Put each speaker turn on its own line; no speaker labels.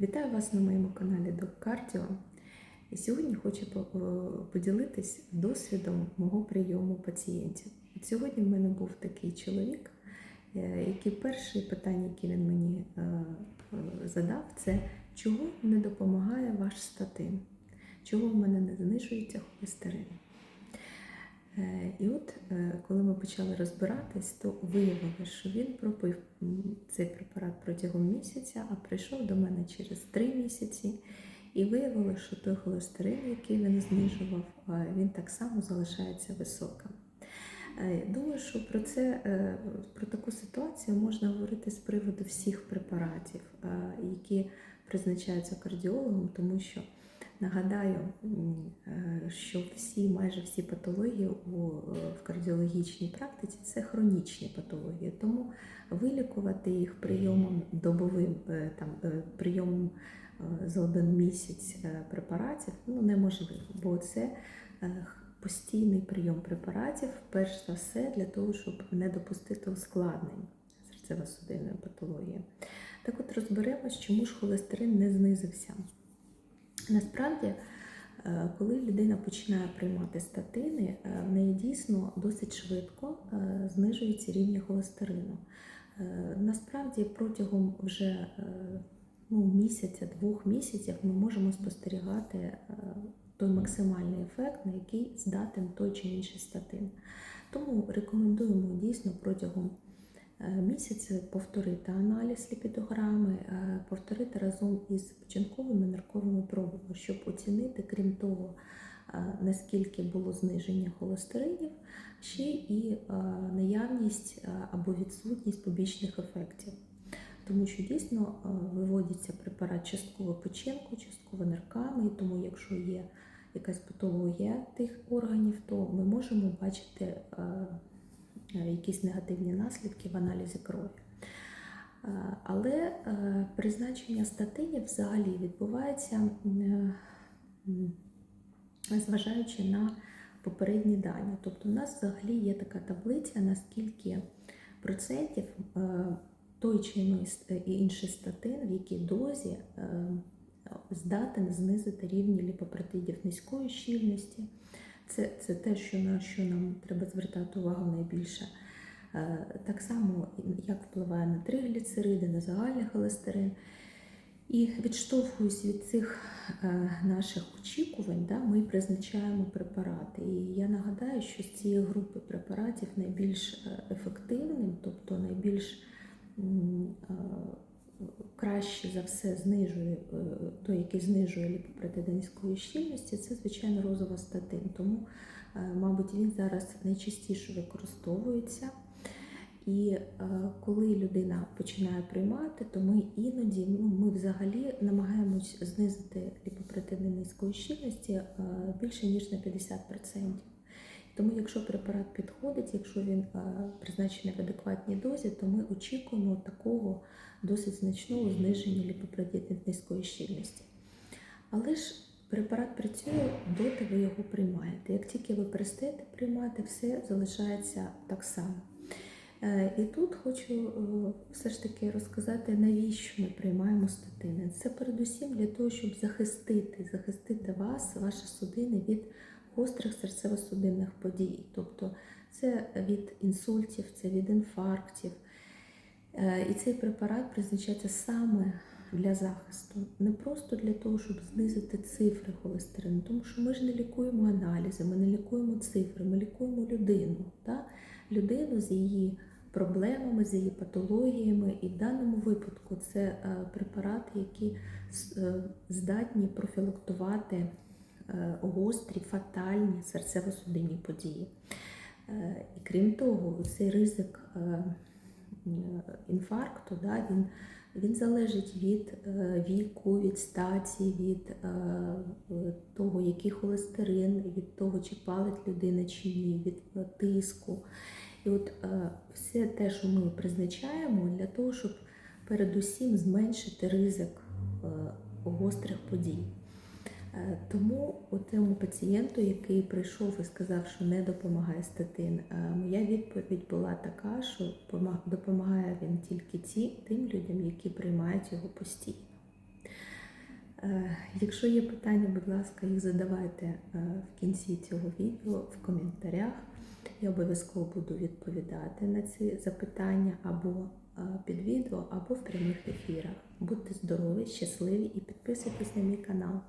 Вітаю вас на моєму каналі Док І сьогодні хочу е, поділитись досвідом мого прийому пацієнтів. От сьогодні в мене був такий чоловік, е, який перше питання, яке він мені е, задав, це чого не допомагає ваш статин? Чого в мене не знижується холестерин? Е, І от е, коли ми почали розбиратись, то виявилося, що він пропив цей препарат протягом місяця, а прийшов до мене через три місяці. І виявилося, що той холестерин, який він знижував, е, він так само залишається високим. Думаю, що про це про таку ситуацію можна говорити з приводу всіх препаратів, які призначаються кардіологом, тому що нагадаю, е, що всі, майже всі патології у, е, в кардіологічній практиці це хронічні патології, тому вилікувати їх прийомом добовим е, там прийомом за один місяць препаратів ну, неможливо, бо це постійний прийом препаратів, перш за все, для того, щоб не допустити ускладнень серцево-судинної патології. Так от розберемось, чому ж холестерин не знизився. Насправді, е, коли людина починає приймати статини, е, в неї дійсно досить швидко е, знижуються рівні холестерину. Насправді, протягом вже ну, місяця, двох місяців ми можемо спостерігати той максимальний ефект, на який здатен той чи інший статин. Тому рекомендуємо дійсно протягом е, місяця повторити аналіз ліпідограми, е, повторити разом із початковими нарковими пробами, щоб оцінити, крім того, е, наскільки було зниження холестеринів, ще і е, наявність е, або відсутність побічних ефектів. Тому що дійсно е, виводиться препарат частково печінку, частково нирками, тому якщо є якась патологія тих органів, то ми можемо бачити е, е, якісь негативні наслідки в аналізі крові. Е, Але е, призначення статинів взагалі відбувається, е, зважаючи на попередні дані. Тобто, у нас взагалі є така таблиця, наскільки процентів е, той чи інший статин, в якій дозі е, здатен знизити рівні ліпопротидів низької щільності. Це, це те, що на що нам треба звертати увагу найбільше. Е, Так само, як впливає на тригліцериди, на загальний холестерин. І відштовхуюсь від цих е, наших очікувань, да, ми призначаємо препарати. І я нагадаю, що з цієї групи препаратів найбільш е, ефективним, тобто найбільш краще за все знижує е, той, який знижує ліпопротиди низької щільності, це звичайно розовостатин. Тому, е, мабуть, він зараз найчастіше використовується. І е, коли людина починає приймати, то ми іноді, ну ми взагалі намагаємось знизити ліпопротидни низької щільності більше ніж на 50%. Тому, якщо препарат підходить, якщо він е, призначений в адекватній дозі, то ми очікуємо такого досить значного зниження ліпопротидних низької щільності. Але ж препарат працює доти ви його приймаєте. Як тільки ви перестаєте приймати, все залишається так само. Е, І тут хочу е, все ж таки розказати, навіщо ми приймаємо статини. Це передусім для того, щоб захистити, захистити вас, ваші судини від гострих серцево-судинних подій. Тобто це від інсультів, це від інфарктів. Е, І цей препарат призначається саме для захисту, не просто для того, щоб знизити цифри холестерину, тому що ми ж не лікуємо аналізи, ми не лікуємо цифри, ми лікуємо людину. Так? людину з її проблемами, з її патологіями. І в даному випадку це е, препарати, які е, здатні профілактувати гострі, фатальні серцево-судинні події. Е, І крім того, цей ризик е, інфаркту, да, він, він залежить від е, віку, від статі, від е, е, того, який холестерин, від того, чи палить людина чи ні, від е, тиску. І от е, все те, що ми призначаємо для того, щоб передусім зменшити ризик е, гострих подій. Е, Тому тему пацієнту, який прийшов і сказав, що не допомагає статин, е, моя відповідь була така, що допомагає він тільки ті, тим людям, які приймають його постійно. Е, Якщо є питання, будь ласка, їх задавайте в кінці цього відео в коментарях. Я обов'язково буду відповідати на ці запитання або під відео, або в прямих ефірах. Будьте здорові, щасливі і підписуйтесь на мій канал.